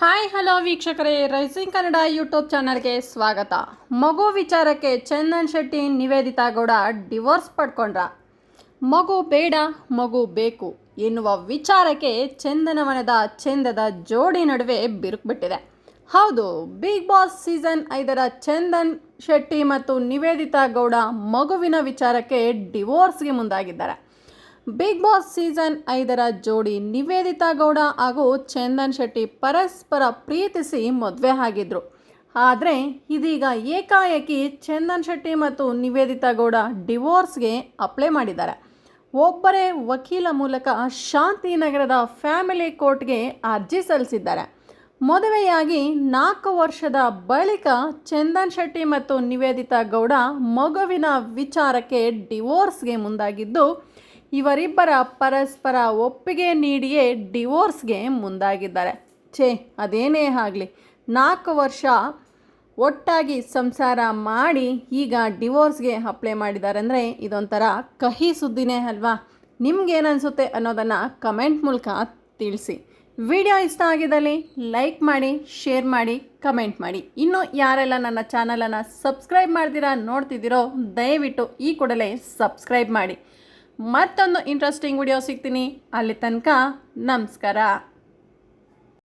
Hi, hello ವೀಕ್ಷಕರೇ. Rising Kannada YouTube ಚಾನಲ್ಗೆ ಸ್ವಾಗತ. ಮಗು ವಿಚಾರಕ್ಕೆ ಚಂದನ್ ಶೆಟ್ಟಿ, ನಿವೇದಿತಾ ಗೌಡ ಡಿವೋರ್ಸ್ ಪಡ್ಕೊಂಡ್ರ. ಮಗು ಬೇಡ, ಮಗು ಬೇಕು ಎನ್ನುವ ವಿಚಾರಕ್ಕೆ ಚಂದನವನದ ಚಂದದ ಜೋಡಿ ನಡುವೆ ಬಿರುಕುಬಿಟ್ಟಿದೆ ಹೌದು ಬಿಗ್ ಬಾಸ್ ಸೀಸನ್ ಐದರ ಚಂದನ್ ಶೆಟ್ಟಿ ಮತ್ತು ನಿವೇದಿತಾ ಗೌಡ ಮಗುವಿನ ವಿಚಾರಕ್ಕೆ ಡಿವೋರ್ಸ್ಗೆ ಮುಂದಾಗಿದ್ದಾರೆ. ಬಿಗ್ ಬಾಸ್ ಸೀಸನ್ ಐದರ ಜೋಡಿ ನಿವೇದಿತಾ ಗೌಡ ಹಾಗೂ ಚಂದನ್ ಶೆಟ್ಟಿ ಪರಸ್ಪರ ಪ್ರೀತಿಸಿ ಮದುವೆ ಆಗಿದ್ರು. ಆದರೆ ಇದೀಗ ಏಕಾಏಕಿ ಚಂದನ್ ಶೆಟ್ಟಿ ಮತ್ತು ನಿವೇದಿತಾ ಗೌಡ ಡಿವೋರ್ಸ್ಗೆ ಅಪ್ಲೈ ಮಾಡಿದ್ದಾರೆ. ಒಬ್ಬರೇ ವಕೀಲ ಮೂಲಕ ಶಾಂತಿನಗರದ ಫ್ಯಾಮಿಲಿ ಕೋರ್ಟ್ಗೆ ಅರ್ಜಿ ಸಲ್ಲಿಸಿದ್ದಾರೆ. ಮದುವೆಯಾಗಿ ನಾಲ್ಕು ವರ್ಷದ ಬಳಿಕ ಚಂದನ್ ಶೆಟ್ಟಿ ಮತ್ತು ನಿವೇದಿತಾ ಗೌಡ ಮಗುವಿನ ವಿಚಾರಕ್ಕೆ ಡಿವೋರ್ಸ್ಗೆ ಮುಂದಾಗಿದ್ದು ಇವರಿಬ್ಬರ ಪರಸ್ಪರ ಒಪ್ಪಿಗೆ ನೀಡಿಯೇ ಡಿವೋರ್ಸ್ಗೆ ಮುಂದಾಗಿದ್ದಾರೆ. ಛೇ, ಅದೇನೇ ಆಗಲಿ. ನಾಲ್ಕು ವರ್ಷ ಒಟ್ಟಾಗಿ ಸಂಸಾರ ಮಾಡಿ ಈಗ ಡಿವೋರ್ಸ್ಗೆ ಅಪ್ಲೈ ಮಾಡಿದ್ದಾರೆ ಅಂದರೆ ಇದೊಂಥರ ಕಹಿ ಸುದ್ದಿನೇ ಅಲ್ವಾ? ನಿಮ್ಗೇನನ್ಸುತ್ತೆ ಅನ್ನೋದನ್ನು ಕಮೆಂಟ್ ಮೂಲಕ ತಿಳಿಸಿ. ವಿಡಿಯೋ ಇಷ್ಟ ಆಗಿದ್ದಲ್ಲಿ ಲೈಕ್ ಮಾಡಿ, ಶೇರ್ ಮಾಡಿ, ಕಮೆಂಟ್ ಮಾಡಿ. ಇನ್ನು ಯಾರೆಲ್ಲ ನನ್ನ ಚಾನಲನ್ನು ಸಬ್ಸ್ಕ್ರೈಬ್ ಮಾಡ್ತೀರಾ ನೋಡ್ತಿದ್ದೀರೋ, ದಯವಿಟ್ಟು ಈ ಕೂಡಲೇ ಸಬ್ಸ್ಕ್ರೈಬ್ ಮಾಡಿ. ಮತ್ತೊಂದು ಇಂಟ್ರೆಸ್ಟಿಂಗ್ ವಿಡಿಯೋ ಸಿಗ್ತೀನಿ. ಅಲ್ಲಿ ತನಕ ನಮಸ್ಕಾರ.